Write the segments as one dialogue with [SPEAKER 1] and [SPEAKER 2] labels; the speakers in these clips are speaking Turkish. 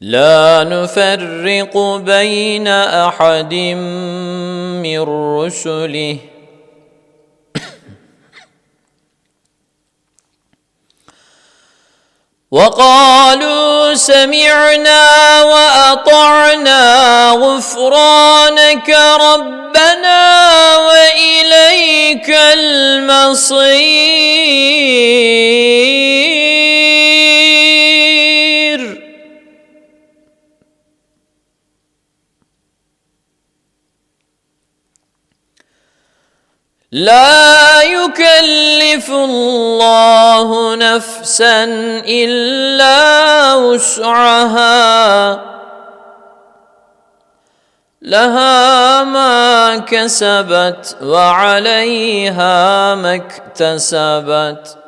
[SPEAKER 1] لا نفرق بين أحد من رسله. وقالوا سمعنا وأطعنا غفرانك ربنا وإليك المصير. لا يكلف الله نفسا إلا وسعها. لها ما كسبت وعليها ما اكتسبت.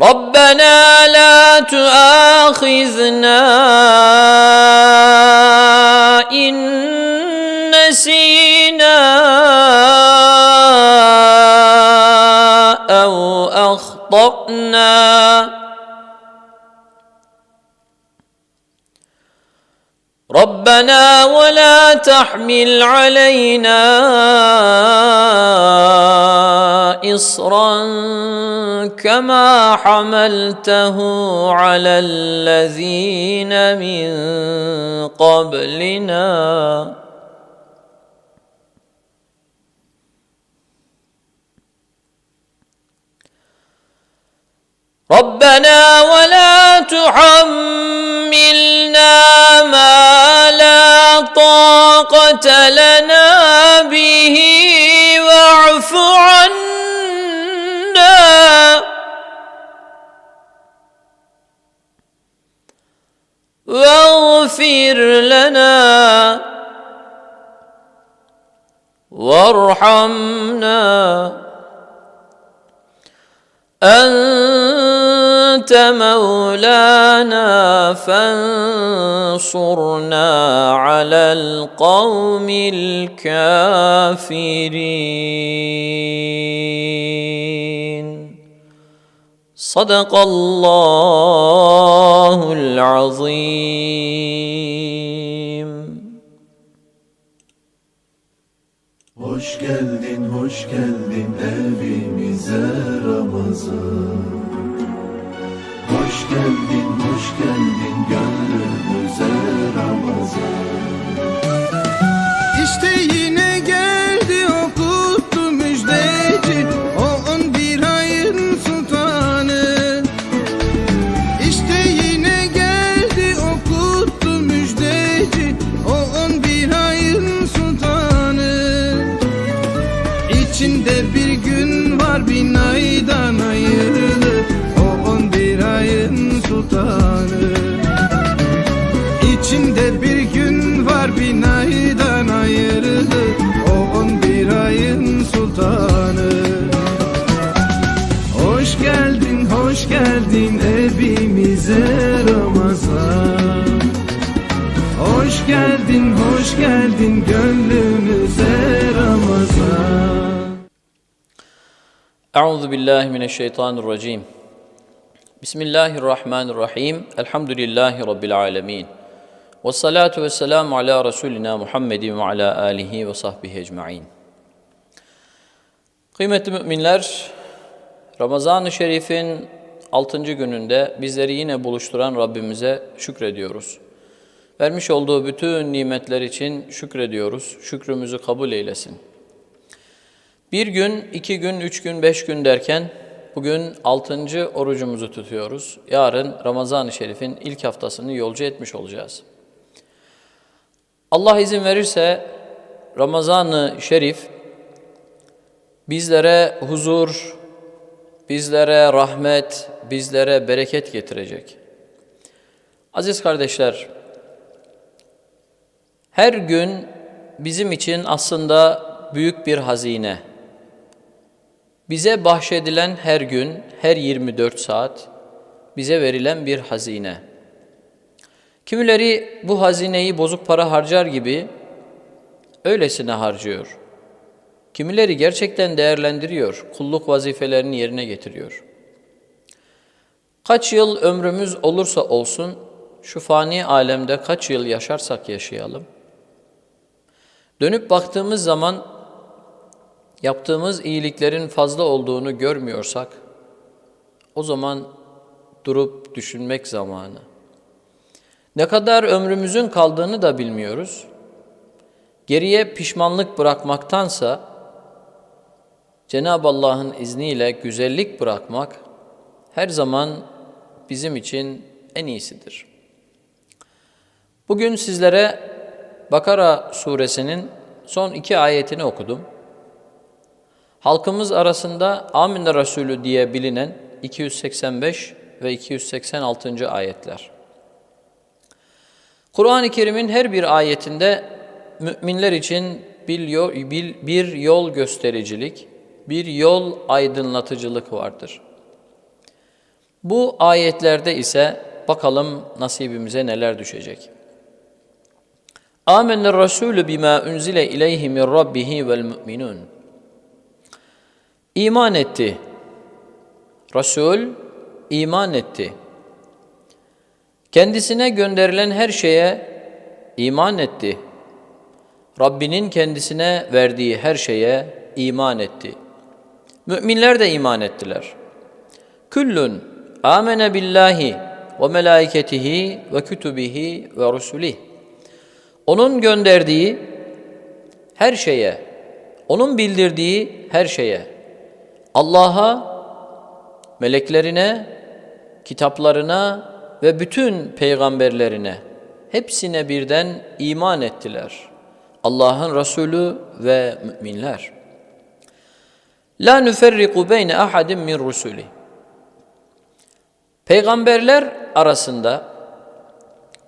[SPEAKER 1] ربنا لا تؤاخذنا إن نسينا أو أخطأنا. ربنا ولا تحمل علينا إصرا كما حملته على الذين من قبلنا ربنا ولا تحملنا ما لا طاقة لنا به واعف عنا واغفر لنا وارحمنا. أنت مولانا فانصرنا على القوم الكافرين. صدق الله العظيم
[SPEAKER 2] Hoş geldin, hoş geldin evimize Ramazan Hoş geldin, hoş geldin gönlümüze Ramazan
[SPEAKER 3] O on bir ayın sultanı. İçinde bir gün var bin aydan hayırlı O on bir ayın sultanı. İçinde bir gün var bin aydan hayırlı O on bir ayın sultanı. Hoş geldin, hoş geldin evimize Ramazan geldin, hoş geldin gönlümüze Ramazan.
[SPEAKER 1] Euzu billahi mineşşeytanirracim. Bismillahirrahmanirrahim. Elhamdülillahi rabbil alamin. Ve salatu ve selamu ala Resulina Muhammedin ve ala alihi ve sahbihi ecmain. Kıymetli müminler, Ramazan-ı Şerif'in 6. gününde bizleri yine buluşturan Rabbimize şükrediyoruz. Vermiş olduğu bütün nimetler için şükrediyoruz. Şükrümüzü kabul eylesin. Bir gün, iki gün, üç gün, beş gün derken bugün altıncı orucumuzu tutuyoruz. Yarın Ramazan-ı Şerif'in ilk haftasını yolcu etmiş olacağız. Allah izin verirse Ramazan-ı Şerif bizlere huzur, bizlere rahmet, bizlere bereket getirecek. Aziz kardeşler, her gün bizim için aslında büyük bir hazine. Bize bahşedilen her gün, her 24 saat bize verilen bir hazine. Kimileri bu hazineyi bozuk para harcar gibi öylesine harcıyor. Kimileri gerçekten değerlendiriyor, kulluk vazifelerini yerine getiriyor. Kaç yıl ömrümüz olursa olsun, şu fani alemde kaç yıl yaşarsak yaşayalım. Dönüp baktığımız zaman yaptığımız iyiliklerin fazla olduğunu görmüyorsak, o zaman durup düşünmek zamanı. Ne kadar ömrümüzün kaldığını da bilmiyoruz. Geriye pişmanlık bırakmaktansa Cenab-ı Allah'ın izniyle güzellik bırakmak her zaman bizim için en iyisidir. Bugün sizlere Bakara suresinin son iki ayetini okudum. Halkımız arasında Amin Resulü diye bilinen 285 ve 286. ayetler. Kur'an-ı Kerim'in her bir ayetinde müminler için bir yol, bir yol göstericilik, bir yol aydınlatıcılık vardır. Bu ayetlerde ise bakalım nasibimize neler düşecek. Amener Resulü bima unzile ileyhi min rabbihi vel mu'minun. İman etti. Resul iman etti. Kendisine gönderilen her şeye iman etti. Rabbinin kendisine verdiği her şeye iman etti. Müminler de iman ettiler. Küllün amene billahi ve melaiketihi ve kütübihi ve rusulih. Onun gönderdiği her şeye, onun bildirdiği her şeye, Allah'a, meleklerine, kitaplarına ve bütün peygamberlerine hepsine birden iman ettiler. Allah'ın Resulü ve müminler. La nüferriku beyne ahadin min rusuli. Peygamberler arasında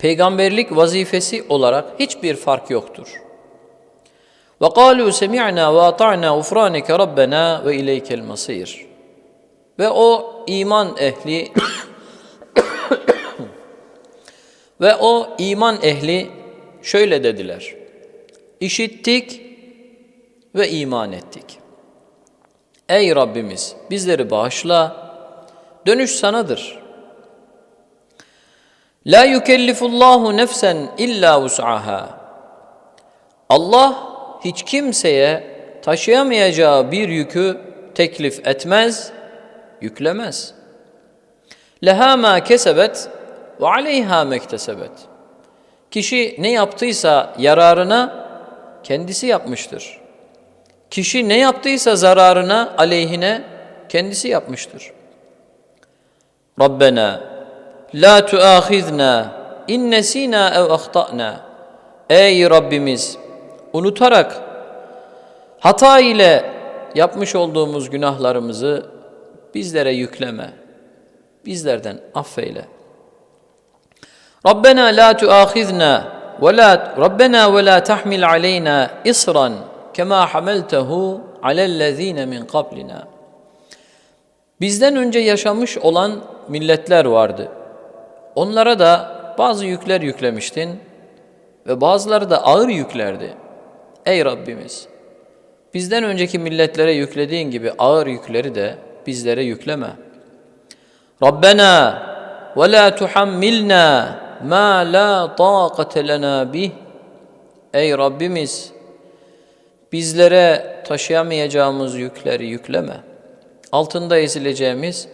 [SPEAKER 1] peygamberlik vazifesi olarak hiçbir fark yoktur. Ve ve ata'na ufranike rabbena ve ileykel masir. Ve o iman ehli ve o iman ehli şöyle dediler. İşittik ve iman ettik. Ey Rabbimiz bizleri bağışla, dönüş sanadır. La yukellifullahu nefsen illa vus'aha. Allah hiç kimseye taşıyamayacağı bir yükü teklif etmez, yüklemez. Leha ma kesebet ve aleyha mektesebet. Kişi ne yaptıysa yararına kendisi yapmıştır. Kişi ne yaptıysa zararına, aleyhine kendisi yapmıştır. Rabbena la tuahizna in nesina ev ahtana. Ey Rabbimiz unutarak hata ile yapmış olduğumuz günahlarımızı bizlere yükleme. Bizlerden affeyle. Rabbena la tuahizna ve la Rabbena ve la tahmil aleyna isran kema hameltehu alellezine min qablina. Bizden önce yaşamış olan milletler vardı. Onlara da bazı yükler yüklemiştin ve bazıları da ağır yüklerdi. Ey Rabbimiz! Bizden önceki milletlere yüklediğin gibi ağır yükleri de bizlere yükleme. Rabbena ve la tuhammilna ma la taqate lena bih. Ey Rabbimiz! bizlere taşıyamayacağımız yükleri yükleme. Altında ezileceğimiz,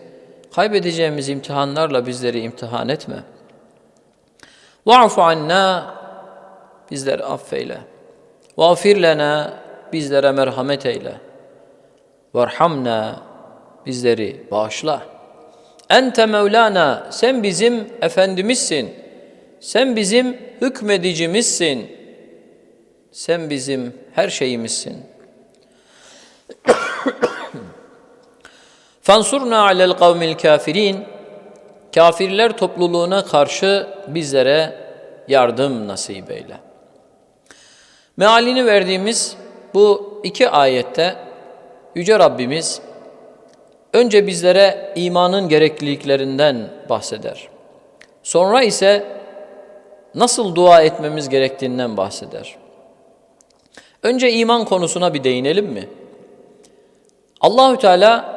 [SPEAKER 1] kaybedeceğimiz imtihanlarla bizleri imtihan etme. Va'fu anna bizleri affeyle. Vağfir lena bizlere merhamet eyle. Varhamna bizleri bağışla. Ente Mevlana sen bizim efendimizsin. Sen bizim hükmedicimizsin. Sen bizim her şeyimizsin. Fansurna alel kavmil kafirin. Kafirler topluluğuna karşı bizlere yardım nasip eyle. Mealini verdiğimiz bu iki ayette Yüce Rabbimiz önce bizlere imanın gerekliliklerinden bahseder. Sonra ise nasıl dua etmemiz gerektiğinden bahseder. Önce iman konusuna bir değinelim mi? Allahü Teala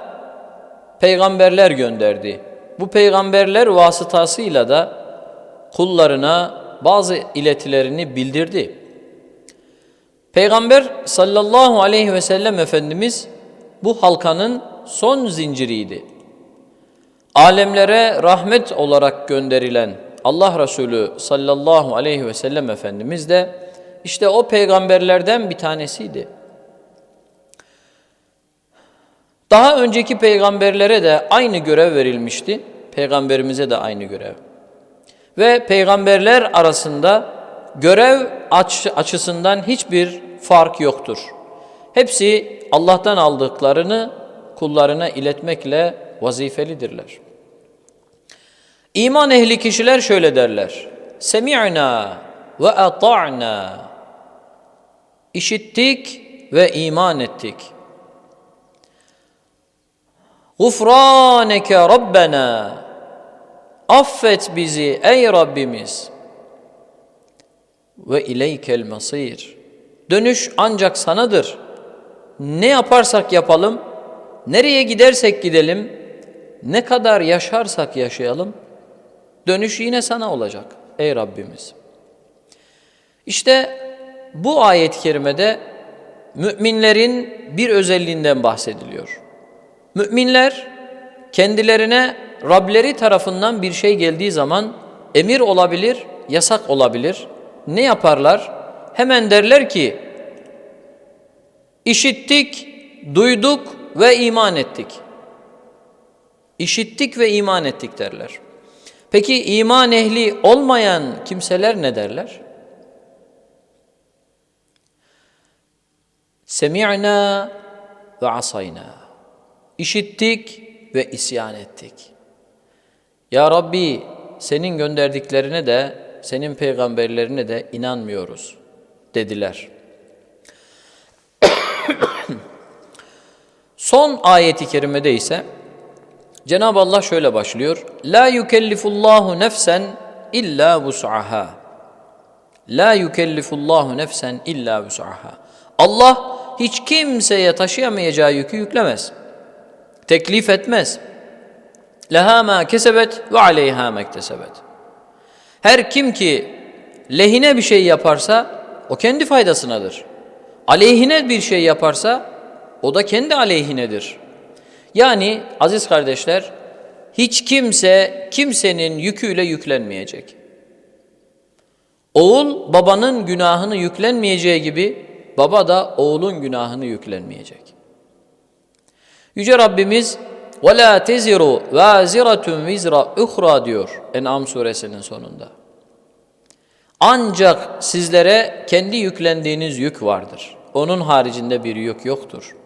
[SPEAKER 1] peygamberler gönderdi. Bu peygamberler vasıtasıyla da kullarına bazı iletilerini bildirdi. Peygamber sallallahu aleyhi ve sellem Efendimiz bu halkanın son zinciriydi. Alemlere rahmet olarak gönderilen Allah Resulü sallallahu aleyhi ve sellem Efendimiz de işte o peygamberlerden bir tanesiydi. Daha önceki peygamberlere de aynı görev verilmişti. Peygamberimize de aynı görev. Ve peygamberler arasında görev aç, açısından hiçbir fark yoktur. Hepsi Allah'tan aldıklarını kullarına iletmekle vazifelidirler. İman ehli kişiler şöyle derler. Semi'na ve ata'na. İşittik ve iman ettik. Gufraneke Rabbena. Affet bizi ey Rabbimiz. Ve ileykel masir. Dönüş ancak sanadır. Ne yaparsak yapalım, nereye gidersek gidelim, ne kadar yaşarsak yaşayalım, dönüş yine sana olacak ey Rabbimiz. İşte bu ayet-i kerimede müminlerin bir özelliğinden bahsediliyor. Müminler kendilerine Rableri tarafından bir şey geldiği zaman emir olabilir, yasak olabilir. Ne yaparlar? Hemen derler ki işittik, duyduk ve iman ettik. İşittik ve iman ettik derler. Peki iman ehli olmayan kimseler ne derler? Semi'na ve asayna. İşittik ve isyan ettik. Ya Rabbi senin gönderdiklerine de senin peygamberlerine de inanmıyoruz dediler. Son ayeti kerimede ise Cenab-ı Allah şöyle başlıyor. La yukellifullahu nefsen illa vus'aha. La yukellifullahu nefsen illa vus'aha. Allah hiç kimseye taşıyamayacağı yükü yüklemez. Teklif etmez. Leha ma kesebet ve aleyha mektesebet. Her kim ki lehine bir şey yaparsa o kendi faydasınadır. Aleyhine bir şey yaparsa o da kendi aleyhinedir. Yani aziz kardeşler hiç kimse kimsenin yüküyle yüklenmeyecek. Oğul babanın günahını yüklenmeyeceği gibi baba da oğlun günahını yüklenmeyecek. Yüce Rabbimiz وَلَا تَزِرُوا وَازِرَةٌ وِزْرَ اُخْرَى diyor En'am suresinin sonunda. Ancak sizlere kendi yüklendiğiniz yük vardır. Onun haricinde bir yük yoktur.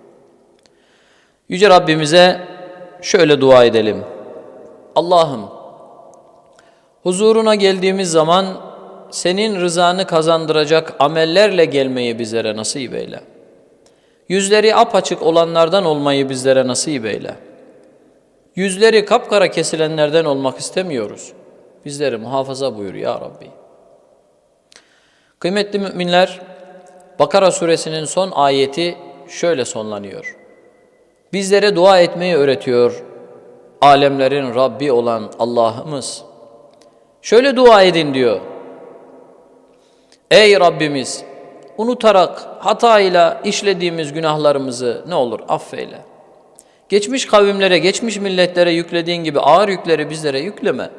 [SPEAKER 1] Yüce Rabbimize şöyle dua edelim. Allah'ım huzuruna geldiğimiz zaman senin rızanı kazandıracak amellerle gelmeyi bizlere nasip eyle.'' Yüzleri apaçık olanlardan olmayı bizlere nasip eyle. Yüzleri kapkara kesilenlerden olmak istemiyoruz. Bizleri muhafaza buyur ya Rabbi. Kıymetli müminler, Bakara suresinin son ayeti şöyle sonlanıyor. Bizlere dua etmeyi öğretiyor alemlerin Rabbi olan Allah'ımız. Şöyle dua edin diyor. Ey Rabbimiz unutarak hatayla işlediğimiz günahlarımızı ne olur affeyle. Geçmiş kavimlere, geçmiş milletlere yüklediğin gibi ağır yükleri bizlere yükleme.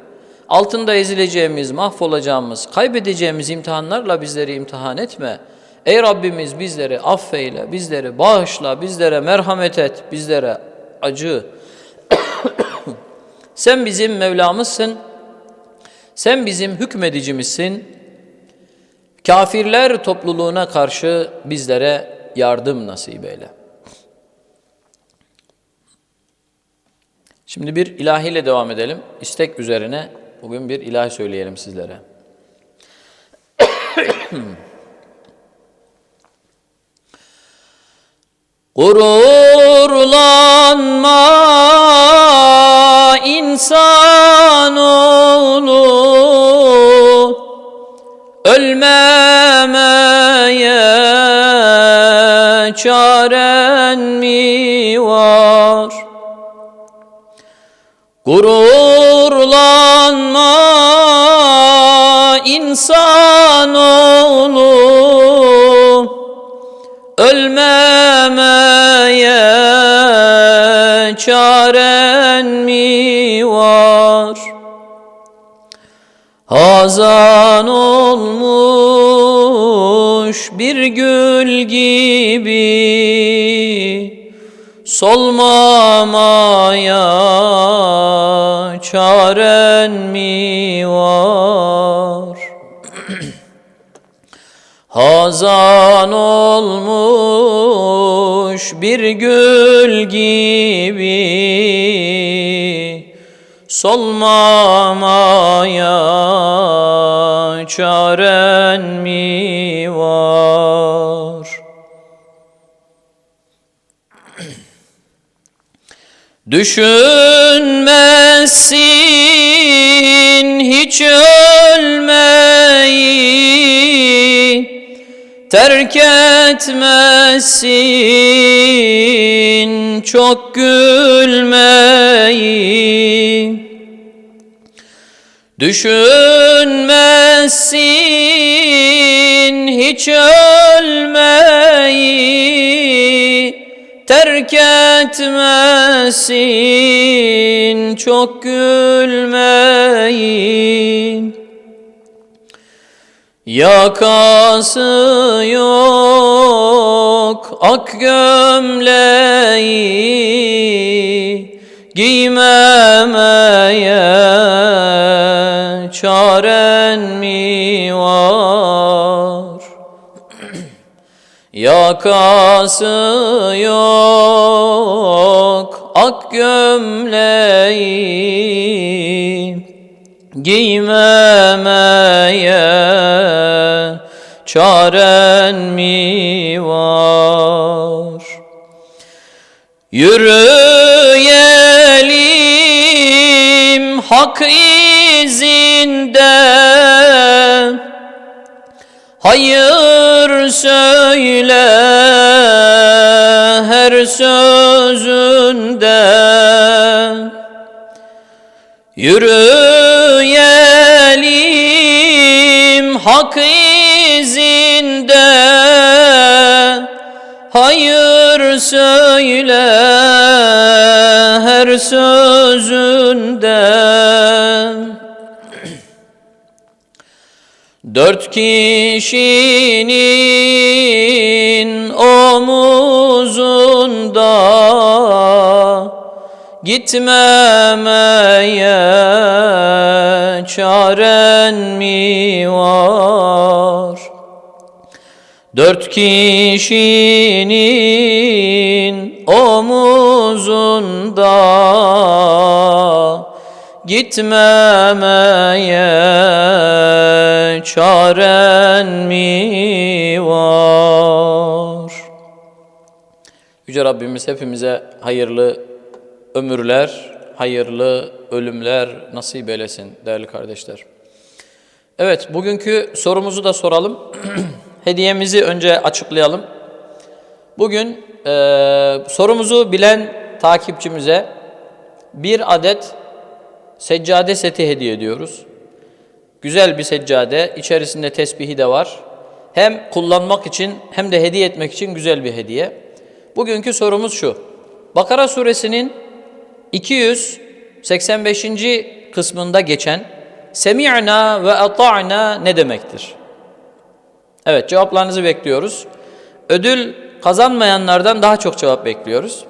[SPEAKER 1] Altında ezileceğimiz, mahvolacağımız, kaybedeceğimiz imtihanlarla bizleri imtihan etme. Ey Rabbimiz bizleri affeyle, bizleri bağışla, bizlere merhamet et, bizlere acı. Sen bizim Mevlamızsın, sen bizim hükmedicimizsin. Kafirler topluluğuna karşı bizlere yardım nasip eyle. Şimdi bir ilahiyle devam edelim. İstek üzerine bugün bir ilahi söyleyelim sizlere. Gururlanma insanoğlu mi var? Gururlanma insanoğlu Ölmemeye çaren mi var? Hazan olmuş bir gül gibi Solmamaya çaren mi var? Hazan olmuş bir gül gibi Solmamaya çaren mi var? Düşünmezsin hiç ölmeyi Terk etmezsin çok gülmeyi Düşünmezsin hiç ölmeyi Terk etmezsin çok gülmeyi. Yakası yok ak gömleği Giymemeye çaren mi var? Yakası yok ak gömleği Giymemeye çaren mi var? Yürüyelim hak izinde Hayır söyle. Her sözünde Yürüyelim hak izinde. Hayır söyle. Her sözünde Dört kişinin omuzunda Gitmemeye çaren mi var? Dört kişinin omuzunda Gitmemeye çaren mi var? Yüce Rabbimiz hepimize hayırlı ömürler, hayırlı ölümler nasip eylesin değerli kardeşler. Evet, bugünkü sorumuzu da soralım. Hediyemizi önce açıklayalım. Bugün e, sorumuzu bilen takipçimize bir adet seccade seti hediye ediyoruz. Güzel bir seccade, içerisinde tesbihi de var. Hem kullanmak için hem de hediye etmek için güzel bir hediye. Bugünkü sorumuz şu. Bakara suresinin 285. kısmında geçen Semi'na ve ata'na ne demektir? Evet cevaplarınızı bekliyoruz. Ödül kazanmayanlardan daha çok cevap bekliyoruz.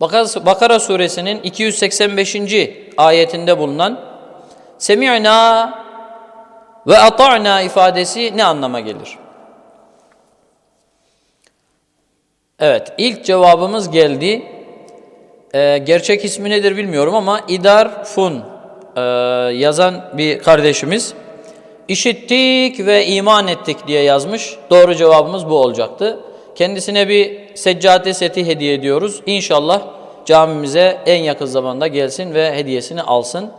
[SPEAKER 1] Bakara, suresinin 285. ayetinde bulunan Semi'na ve ata'na ifadesi ne anlama gelir? Evet, ilk cevabımız geldi. Ee, gerçek ismi nedir bilmiyorum ama İdar Fun e, yazan bir kardeşimiz. İşittik ve iman ettik diye yazmış. Doğru cevabımız bu olacaktı. Kendisine bir seccade seti hediye ediyoruz. İnşallah camimize en yakın zamanda gelsin ve hediyesini alsın.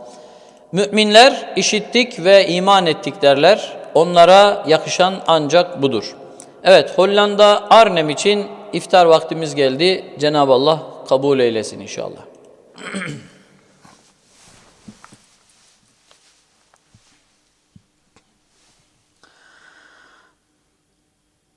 [SPEAKER 1] Müminler işittik ve iman ettik derler. Onlara yakışan ancak budur. Evet Hollanda Arnhem için iftar vaktimiz geldi. Cenab-ı Allah kabul eylesin inşallah.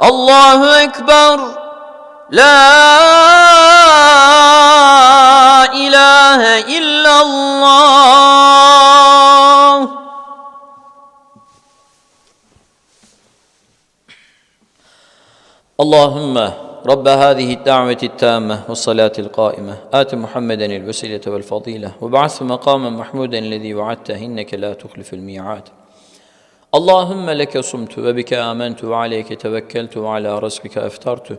[SPEAKER 1] Ekber, Allahu Ekber. La ilahe illallah. اللهم رب هذه الدعوة التامة والصلاة القائمة آت محمدا الوسيلة والفضيلة وابعثه مقاما محمودا الذي وعدته إنك لا تخلف الميعاد Allahümme leke sumtu ve bike amentu ve aleyke tevekkeltu ve ala rızkike eftartu.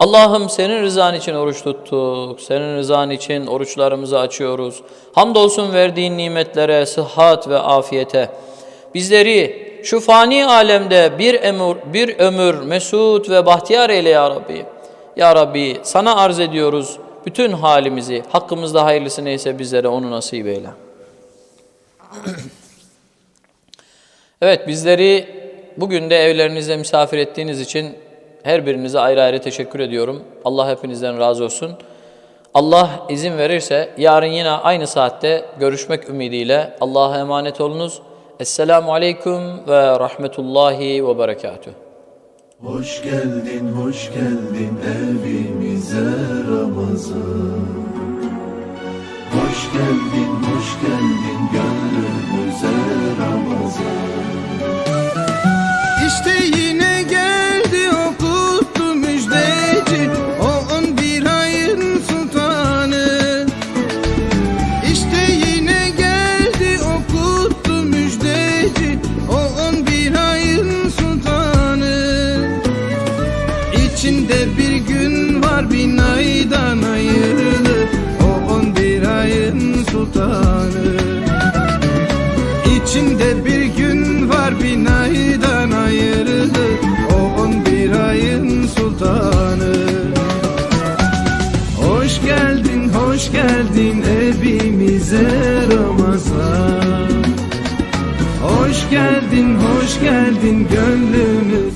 [SPEAKER 1] Allah'ım senin rızan için oruç tuttuk, senin rızan için oruçlarımızı açıyoruz. Hamdolsun verdiğin nimetlere, sıhhat ve afiyete. Bizleri şu fani alemde bir ömür, bir ömür mesut ve bahtiyar eyle ya Rabbi. Ya Rabbi sana arz ediyoruz bütün halimizi, hakkımızda hayırlısı neyse bizlere onu nasip eyle. Evet bizleri bugün de evlerinize misafir ettiğiniz için her birinize ayrı ayrı teşekkür ediyorum. Allah hepinizden razı olsun. Allah izin verirse yarın yine aynı saatte görüşmek ümidiyle Allah'a emanet olunuz. Esselamu Aleyküm ve Rahmetullahi ve Berekatuhu.
[SPEAKER 2] Hoş geldin, hoş geldin evimize Ramazan. Hoş geldin, hoş geldin gönlümüze Ramazan.
[SPEAKER 3] Sultanı. İçinde bir gün var bin aydan hayırlı O on bir ayın sultanı. Hoş geldin, hoş geldin evimize Ramazan. Hoş geldin, hoş geldin gönlümüze